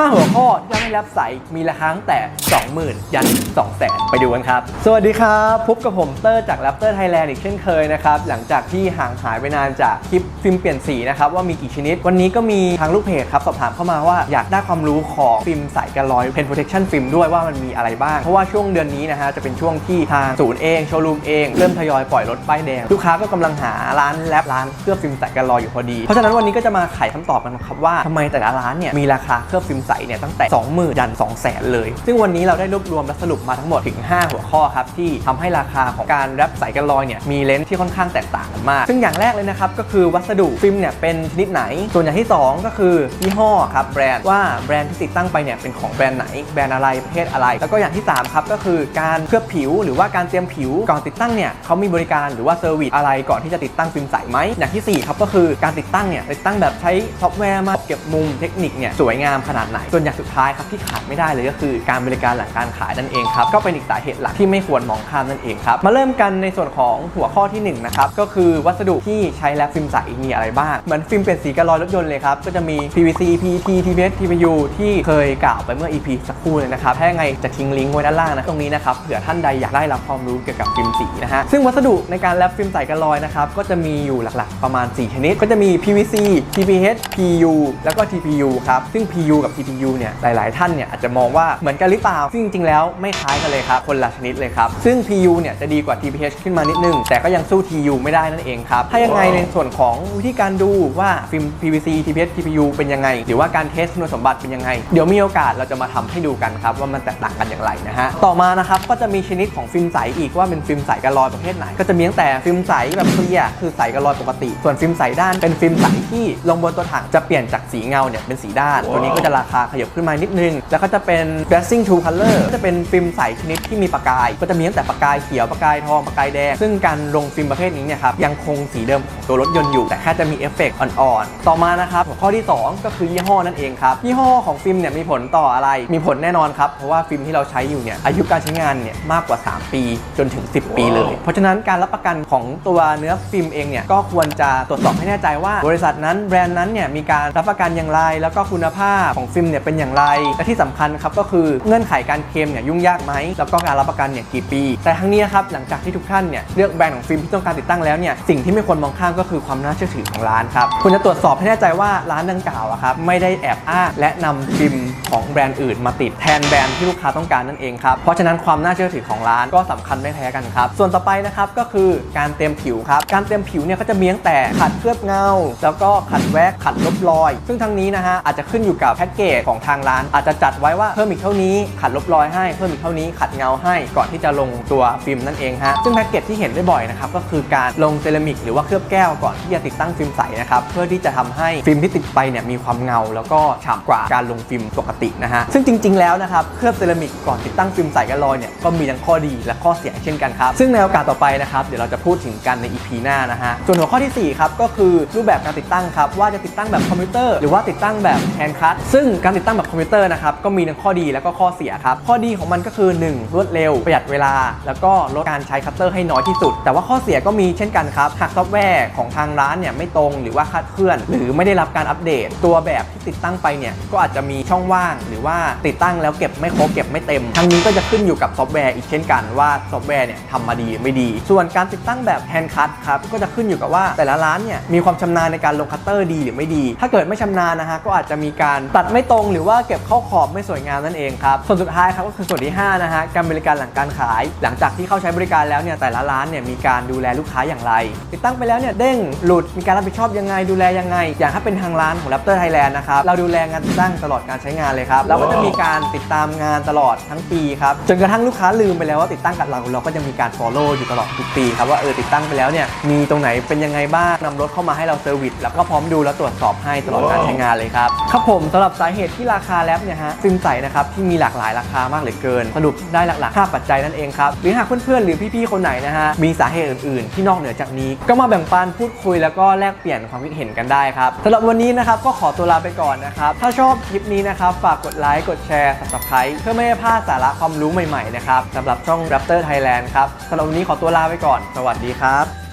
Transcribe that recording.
5 หัวข้อที่ทำให้แรปใสมีราคาตั้งแต่ 20,000 ยัน 200,000 ไปดูกันครับ สวัสดีครับพบกับผมเตอร์จาก Raptor Thailand อีกเช่นเคยนะครับ หลังจากที่ห่างหายไปนานจากคลิปฟิล์มเปลี่ยนสีนะครับ ว่ามีกี่ชนิด วันนี้ก็มีทางลูกเพจครับ สอบถามเข้ามาว่าอยากได้ความรู้ของฟิล์มใสกันรอย Pen Protection Film ด้วยว่ามันมีอะไรบ้าง เพราะว่าช่วงเดือนนี้นะฮะจะเป็นช่วงที่ทางศูนย์เองโชว์รูมเองเริ่มทยอยปล่อยรถป้ายแดงลูกค้าก็กำลังหาร้านแรปร้านเคลือบฟิล์มใสกันรอยอยู่พอดีเพราะฉะนั้นวันนี้ก็จะมาไขคำตอบกันครับว่าทำไมแต่ละร้านเนี่ยมีราคาเคลือบฟิล์มใสเนี่ยตั้งแต่ 20,000ยัน200,000 เลย ซึ่งวันนี้เราได้รวบรวมและสรุปมาทั้งหมดถึง 5 หัวข้อครับที่ทำให้ราคาของการแรปใสกันรอยเนี่ยมีเลนส์ที่ค่อนข้างแตกต่างกันมาก ซึ่งอย่างแรกเลยนะครับก็คือวัสดุฟิล์มเนี่ยเป็นชนิดไหน ส่วนอย่างที่ 2 ก็คือยี่ห้อครับแบรนด์ว่าแบรนด์ที่ติดตั้งไปเนี่ยเป็นของแบรนด์ไหนแบรนด์อะไรประเภทอะไร แล้วก็อย่างที่3ครับก็คือการเคลือบผิวหรือว่าการเตรียมผิวก่อนติดตั้งเนี่ยเขามีบริการหรือว่าเซอร์วิสอะไรก่อนที่จะติดตั้งฟิล์มใสไหมอย่างที่สี่ครับก็คือการติดตั้งเนี่ยติดตั้งแบบใช้ซอฟต์แวร์มาเก็บมุมเทคนิคเนี่ยสวยงามขนาดไหนส่วนอย่างสุดท้ายครับที่ขาดไม่ได้เลยก็คือการบริการหลังการขายนั่นเองครับก็เป็นอีกสาเหตุหลักที่ไม่ควรมองข้ามนั่นเองครับมาเริ่มกันในส่วนของหัวข้อที่หนึ่งนะครับก็คือวัสดุที่ใช้แลปฟิล์มใสมีอะไรบ้างเหมือนฟิล์มเปลี่ยนสีกระลอยรถยนต์เลยครับก็จะมี PVC PET TPS TPU ที่เคยกล่าวไปเมื่อ EP สักครู่เลยนะครับถ้ายังไงจะทิ้งลิงก์ไว้ด้านล่างนะตรงนี้นะครับเผื่อท่านใดอยากได้รับความรู้เกี่ยวกับฟิล์มสีนะฮะซึ่งวัสดุในการแลปฟิล์มใสกระลอยนะครับก็จะมีอยู่หลักๆ ประมาณ 4 ชนิด ก็จะมี PVC TPH PU แล้วก็ TPU ครับซึ่ง PU กับ TPU เนี่ยหลาย ๆ ท่านเนี่ยอาจจะมองว่าเหมือนกันหรือเปล่า ซึ่งจริง ๆ แล้วไม่คล้ายกันเลยครับ คนละชนิดเลยครับ ซึ่ง PU เนี่ยจะดีกว่า TPH ขึ้นมานิดนึง แต่ก็ยังสู้ TU ไม่ได้นั่นเองครับ ถ้ายังไงในส่วนของวิธีการดูว่าฟิล์ม PVC TPH TPU เป็นยังไง หรือว่าการเทสคุณสมบัติเป็นยังไง เดี๋ยวมีโอกาสเราจะมาทำให้ดูกันครับว่ามันแตกต่างกันอย่างไรนะฮะ ต่อมานะครับก็จะมีชนิดของฟิล์มใสอีกว่าเป็นฟิล์มใสกระลอยประเภทไหน ก็จะมีตั้งแต่ฟิล์มใสแบบเคลียร์คือใสกระลอยปกติ ส่วนฟิล์มใสด้านเป็นฟิล์มใสที่ลงบนตัวถังจะเปลี่ยนจากสีเงาเนี่ยเป็นสีด้าน ตัวนี้ก็จะราคาขยับขึ้นมานิดนึง แล้วก็จะเป็น dressing to color ก็จะเป็นฟิล์มใสชนิดที่มีประกาย ก็จะมีตั้งแต่ประกายเขียวประกายทองประกายแดง ซึ่งการลงฟิล์มประเภทนี้เนี่ยครับยังคงสีเดิมของตัวรถยนต์อยู่ แต่แค่จะมีเอฟเฟกต์อ่อนๆ ต่อมานะครับหัวข้อที่ 2 ก็คือยี่ห้อนั่นเองครับยี่ห้อของฟิล์มเนี่ยมีผลต่ออะไร มีผลแน่นอนครับเพราะว่าฟิล์มที่เราใช้อยู่เนี่ยอายุการใช้งานเนี่ยมากกว่า 3 ปีจนถึง 10 ปีเลย เพราะฉะนั้นการรับประกันของตัวเนื้อฟิล์มเองเนี่ยก็ควรจะตรวจสอบให้แน่ใจว่า บริษัทนั้นแบรนด์นั้นเนี่ยมีการรับประกันอย่างไร แล้วก็คุณภาพของฟิล์มเนี่ยเป็นอย่างไร และที่สำคัญครับก็คือเงื่อนไขการเคลมเนี่ยยุ่งยากไหม แล้วก็การรับประกันเนี่ยกี่ปี แต่ทั้งนี้ครับหลังจากที่ทุกท่านเนี่ยเลือกแบรนด์ของฟิล์มที่ต้องการติดตั้งแล้วเนี่ยสิ่งที่ไม่ควรมองข้ามก็คือความน่าเชื่อถือของร้านครับคุณจะตรวจสอบให้แน่ใจว่าร้านดังกล่าวอะครับไม่ได้แอบอ้างและนำฟิล์มของแบรนด์อื่น มาติดแทนแบรนด์ที่ลูกค้าต้องการนั่นเองครับเพราะฉะนั้นความน่าเชื่อถือของร้านก็สำคัญไม่แพ้กันครับส่วนต่อไปนะครับก็คือการเตรียมผิวครับการเตรียมผิวเนี่ยก็จะมีตั้งแต่ขัดเคลือบเงา แล้วก็ขัดแว็กขัดลบรอย ซึ่งทั้งนี้นะฮะอาจจะขึ้นอยู่กับแพ็กเกจของทางร้าน อาจจะจัดไว้ว่าเพิ่มอีกเท่านี้ขัดลบรอยให้เพิ่มอีกเท่านี้ขัดเงาให้ก่อนที่จะลงตัวฟิล์มนั่นเองฮะซึ่งแพ็กเกจที่เห็นได้บ่อยนะครับก็คือการลงเซรามิกหรือว่าเคลือบแก้วก่อนที่จะติดตั้งฟิล์มใสนะครับเพื่อที่จะทำให้ฟิล์มที่ติดไปเนี่ยมีความเงา แล้วก็ฉ่ำกว่าการลงฟิล์มปกตินะฮะซึ่งจริง ๆ แล้วนะครับเคลือบเซรามิกก่อนติดตั้งฟิล์มใสกันรอยเนี่ยก็มีทั้งข้อดีและข้อเสียเช่นกันครับซึ่งในโอกาสต่อไปนะครับเดี๋ยวเราจะพูดถึงกันใน EP หน้านะฮะส่วนหัวข้อที่สี่ครับก็คือรูปแบบการติดตั้งครับว่าจะติดตั้งแบบคอมพิวเตอร์หรือว่าติดตั้งแบบแฮนด์คัตซึ่งการติดตั้งแบบคอมพิวเตอร์นะครับก็มีทั้งข้อดีและก็ข้อเสียครับ ข้อดีของมันก็คือ 1 รวดเร็ว ประหยัดเวลา แล้วก็ลดการใช้คัตเตอร์ให้น้อยที่สุด แต่ว่าข้อเสียก็มีเช่นกันครับ หากซอฟต์แวร์ของทางร้านเนี่ยไม่ตรงหรือว่าคาดเคลื่อน หรือไม่ได้รับการอัปเดต ตัวแบบที่ติดตั้งไปเนี่ยก็อาจจะมีช่องว่าง หรือว่าติดตั้งแล้วเก็บไม่ครบเก็บไม่เต็ม ทั้งนี้ก็จะขึ้นอยู่กับซอฟต์แวร์อีกเช่นกันว่าซอฟต์แวร์เนี่ยทำมาดีไม่ดี ส่วนการติดตั้งแบบแฮนด์คัตครับก็จะขึ้นอยู่กับว่าแต่ละร้านเนี่ยมีความชำนาญในการลงคัตเตอร์ดีหรือไม่ดี ถ้าเกิดไม่ชำนาญนะฮะก็อาจจะมีการตัดไม่ตรงหรือว่าเก็บเข้าขอบไม่สวยงามนั่นเองครับ ส่วนสุดท้ายครับก็คือส่วนที่ห้านะฮะการบริการหลังการขาย หลังจากที่เข้าใช้บริการแล้วเนี่ยแต่ละร้านเนี่ยมีการดูแลลูกค้าอย่างไร ติดตั้งไปแล้วเนี่ยเด้งหลุดมีการรับผิดชอบยังไงดูแลยังไง อย่างถ้าเป็นทางร้านของ Raptor Thailand นะครับเราดูแลงานติดตั้งตลอดการใช้งานเลยครับเราก็จะมีการติดตามงานตลอดทั้งปีครับจนกระทั่งลูกค้าลืมไปแล้วว่าติดตั้งกับเราเราก็จะมีการ follow อยู่ตลอดทุกปีครับว่าเออติดตั้งไปแล้วเนี่ยมีตรงไหนเป็นยังไงบ้างนำรถเข้ามาให้เราเซอร์วิสแล้วก็พร้อมดูและตรวจสอบให้ตลอดการใช้งานเลยครับครับผมสำหรับสาเหตุที่ราคาแลปเนี่ยฮะฟิล์มใสนะครับที่มีหลากหลายราคามากเหลือเกิน สรุปได้หลักๆ 5 ปัจจัยนั่นเองครับหรือหากเพื่อนๆหรือพี่ๆคนไหนนะฮะมีสาเหตุอื่นๆ ที่นอกเหนือจากนี้ ก็มาแบ่งปันพูดคุยแล้วก็แลกเปลี่ยนความคิดเห็นกันได้ครับสำหรับวันนี้นะครับก็ขอตัวลาไปก่อนนะครับถ้าชอบคลิปนี้นะครับฝากกดไลค์กดแชร์ subscribe เพื่อไม่ให้พลาดสาระความรู้ใหม่ๆนะครับสำหรับช่อง Raptor Thailand ครับสำหรับวันนี้ขอตัวลาไปก่อน สวัสดีครับ